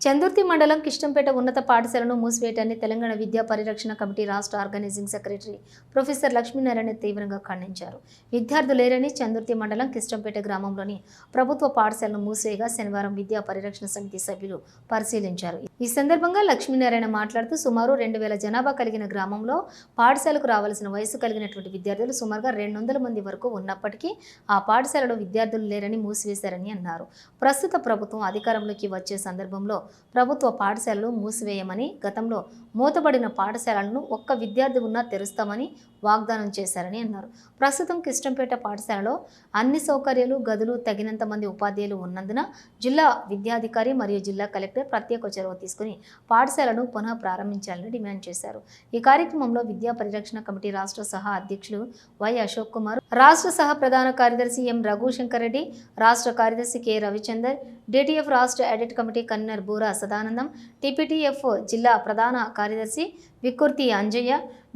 చందుర్తి మండలం కిష్టంపేట ఉన్నత పాఠశాలను మూసివేయటాన్ని తెలంగాణ విద్యా పరిరక్షణ కమిటీ రాష్ట్ర ఆర్గనైజింగ్ సెక్రటరీ ప్రొఫెసర్ లక్ష్మీనారాయణ తీవ్రంగా ఖండించారు. విద్యార్థులు లేరని చందుర్తి మండలం కిష్టంపేట గ్రామంలోని ప్రభుత్వ పాఠశాలను మూసివేయగా శనివారం విద్యా పరిరక్షణ సమితి సభ్యులు పరిశీలించారు. ఈ సందర్భంగా లక్ష్మీనారాయణ మాట్లాడుతూ సుమారు రెండు వేల జనాభా కలిగిన గ్రామంలో పాఠశాలకు రావాల్సిన వయసు కలిగినటువంటి విద్యార్థులు సుమారుగా రెండు వందల మంది వరకు ఉన్నప్పటికీ ఆ పాఠశాలలో విద్యార్థులు లేరని మూసివేశారని అన్నారు. ప్రస్తుత ప్రభుత్వం అధికారంలోకి వచ్చే సందర్భంలో ప్రభుత్వ పాఠశాలలు మూసివేయమని గతంలో మూతబడిన పాఠశాలలను ఒక్క విద్యార్థి ఉన్నా తెరుస్తామని వాగ్దానం చేశారని అన్నారు. ప్రస్తుతం కిష్టంపేట పాఠశాలలో అన్ని సౌకర్యాలు గదులు తగినంత మంది ఉపాధ్యాయులు ఉన్నందున జిల్లా విద్యాధికారి మరియు జిల్లా కలెక్టర్ ప్రత్యేక చొరవ తీసుకుని పాఠశాలను పునః ప్రారంభించాలని డిమాండ్ చేశారు. ఈ కార్యక్రమంలో విద్యా పరిరక్షణ కమిటీ రాష్ట్ర సహా అధ్యక్షులు వై అశోక్ కుమార్ రాష్ట్ర సహా ప్రధాన కార్యదర్శి ఎం రఘుశంకర్ రెడ్డి రాష్ట్ర కార్యదర్శి కె రవిచందర్ డిటిఎఫ్ రాష్ట్ర edit committee convener Bura Sadanandam TPTF జిల్లా ప్రధాన కార్యదర్శి వికుర్తి అంజయ్య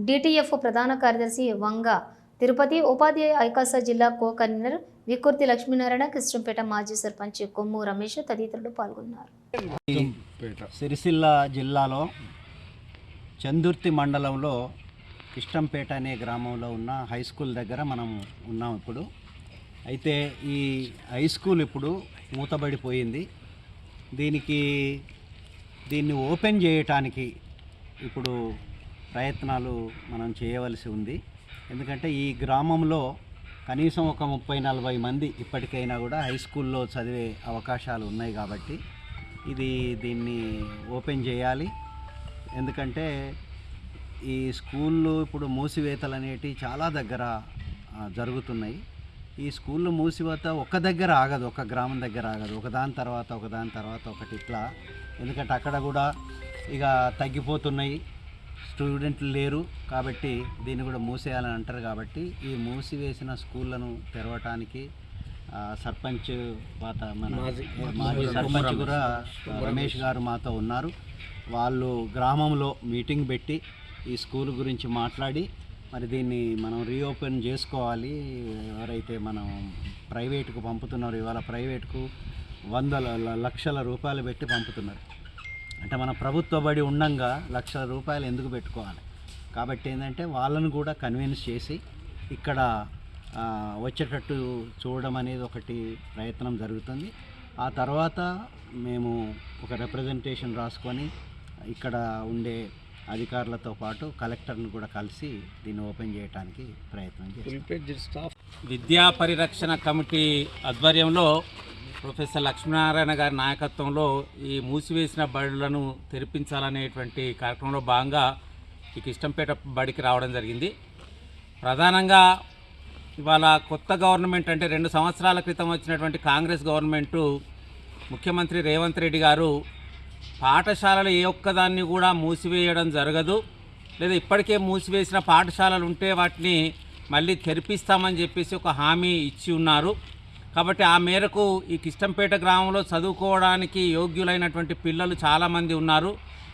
డిటిఎఫ్ ప్రధాన కార్యదర్శి వంగ తిరుపతి ఉపాధ్యాయ ఐకాస జిల్లా కో కన్వీనర్ వికుర్తి లక్ష్మీనారాయణ కృష్ణంపేట మాజీ సర్పంచ్ కొమ్ము రమేష్ తదితరులు పాల్గొన్నారు. సిరిసిల్ల జిల్లాలో చందుర్తి మండలంలో కృష్ణంపేట అనే గ్రామంలో ఉన్న హై స్కూల్ దగ్గర మనం ఉన్నాం ఇప్పుడు. అయితే ఈ హై స్కూల్ ఇప్పుడు మూతబడిపోయింది. దీనికి దీన్ని ఓపెన్ చేయటానికి ఇప్పుడు ప్రయత్నాలు మనం చేయవలసి ఉంది. ఎందుకంటే ఈ గ్రామంలో కనీసం ఒక ముప్పై నలభై మంది ఇప్పటికైనా కూడా హై స్కూల్లో చదివే అవకాశాలు ఉన్నాయి కాబట్టి ఇది దీన్ని ఓపెన్ చేయాలి. ఎందుకంటే ఈ స్కూళ్ళు ఇప్పుడు మూసివేతలు అనేటివి చాలా దగ్గర జరుగుతున్నాయి. ఈ స్కూళ్ళు మూసివేత ఒక దగ్గర ఆగదు ఒక గ్రామం దగ్గర ఆగదు. ఒకదాని తర్వాత ఒకదాని తర్వాత ఒకటి ఇట్లా. ఎందుకంటే అక్కడ కూడా ఇక తగ్గిపోతున్నాయి. స్టూడెంట్లు లేరు కాబట్టి దీన్ని కూడా మూసేయాలని అంటారు కాబట్టి ఈ మూసివేసిన స్కూళ్ళను తెరవటానికి సర్పంచ్ పాత మన మాజీ సర్పంచ్ కూడా రమేష్ గారు మాతో ఉన్నారు. వాళ్ళు గ్రామంలో మీటింగ్ పెట్టి ఈ స్కూల్ గురించి మాట్లాడి మరి దీన్ని మనం రీఓపెన్ చేసుకోవాలి. ఎవరైతే మనం ప్రైవేటుకు పంపుతున్నారో ఇవాళ ప్రైవేటుకు వందల లక్షల రూపాయలు పెట్టి పంపుతున్నారు. అంటే మన ప్రభుత్వ బడి ఉండంగా లక్షల రూపాయలు ఎందుకు పెట్టుకోవాలి? కాబట్టి ఏంటంటే వాళ్ళను కూడా కన్విన్స్ చేసి ఇక్కడ వచ్చేటట్టు చూడడం అనేది ఒకటి ప్రయత్నం జరుగుతుంది. ఆ తర్వాత మేము ఒక రిప్రజెంటేషన్ రాసుకొని ఇక్కడ ఉండే అధికారులతో పాటు కలెక్టర్ని కూడా కలిసి దీన్ని ఓపెన్ చేయడానికి ప్రయత్నం చేస్తాం. విద్యా పరిరక్షణ కమిటీ ఆధ్వర్యంలో ప్రొఫెసర్ లక్ష్మీనారాయణ గారి నాయకత్వంలో ఈ మూసివేసిన బడులను తెరిపించాలనేటువంటి కార్యక్రమంలో భాగంగా ఈ కిష్టంపేట బడికి రావడం జరిగింది. ప్రధానంగా ఇవాళ కొత్త గవర్నమెంట్ అంటే రెండు సంవత్సరాల క్రితం వచ్చినటువంటి కాంగ్రెస్ గవర్నమెంటు ముఖ్యమంత్రి రేవంత్ రెడ్డి గారు పాఠశాలలు ఏ ఒక్కదాన్ని కూడా మూసివేయడం జరగదు. లేదా ఇప్పటికే మూసివేసిన పాఠశాలలు ఉంటే వాటిని మళ్ళీ తెరిపిస్తామని చెప్పేసి ఒక హామీ ఇచ్చి ఉన్నారు. కాబట్టి ఆ మేరకు ఈ కిష్టంపేట గ్రామంలో చదువుకోవడానికి యోగ్యులైనటువంటి పిల్లలు చాలామంది ఉన్నారు.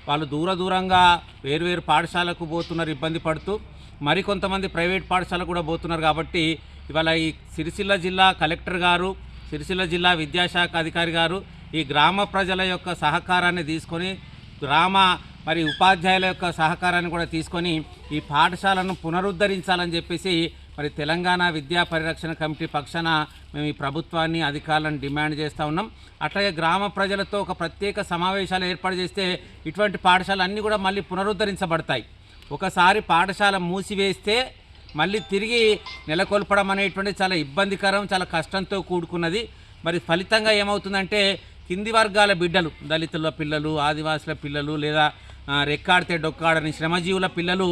వాళ్ళు దూర దూరంగా వేరువేరు పాఠశాలకు పోతున్నారు ఇబ్బంది పడుతూ. మరికొంతమంది ప్రైవేట్ పాఠశాల కూడా పోతున్నారు కాబట్టి ఇవాళ ఈ సిరిసిల్ల జిల్లా కలెక్టర్ గారు సిరిసిల్ల జిల్లా విద్యాశాఖ అధికారి గారు ఈ గ్రామ ప్రజల యొక్క సహకారాన్ని తీసుకొని గ్రామ మరి ఉపాధ్యాయుల యొక్క సహకారాన్ని కూడా తీసుకొని ఈ పాఠశాలను పునరుద్ధరించాలని చెప్పేసి మరి తెలంగాణ విద్యా పరిరక్షణ కమిటీ పక్షాన మేము ఈ ప్రభుత్వాన్ని అధికారులను డిమాండ్ చేస్తూ ఉన్నాం. అట్లాగే గ్రామ ప్రజలతో ఒక ప్రత్యేక సమావేశాలు ఏర్పాటు చేస్తే ఇటువంటి పాఠశాలలు అన్నీ కూడా మళ్ళీ పునరుద్ధరించబడతాయి. ఒకసారి పాఠశాల మూసివేస్తే మళ్ళీ తిరిగి నెలకొల్పడం అనేటువంటి చాలా ఇబ్బందికరం చాలా కష్టంతో కూడుకున్నది. మరి ఫలితంగా ఏమవుతుందంటే కింది వర్గాల బిడ్డలు దళితుల పిల్లలు ఆదివాసుల పిల్లలు లేదా రెక్కాడితే డొక్కాడని శ్రమజీవుల పిల్లలు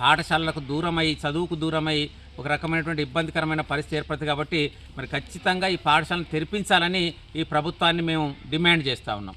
పాఠశాలలకు దూరమై చదువుకు దూరమై ఒక రకమైనటువంటి ఇబ్బందికరమైన పరిస్థితి ఏర్పడుతుంది కాబట్టి మరి ఖచ్చితంగా ఈ పాఠశాలను తెరిపించాలని ఈ ప్రభుత్వాన్ని మేము డిమాండ్ చేస్తూ ఉన్నాం.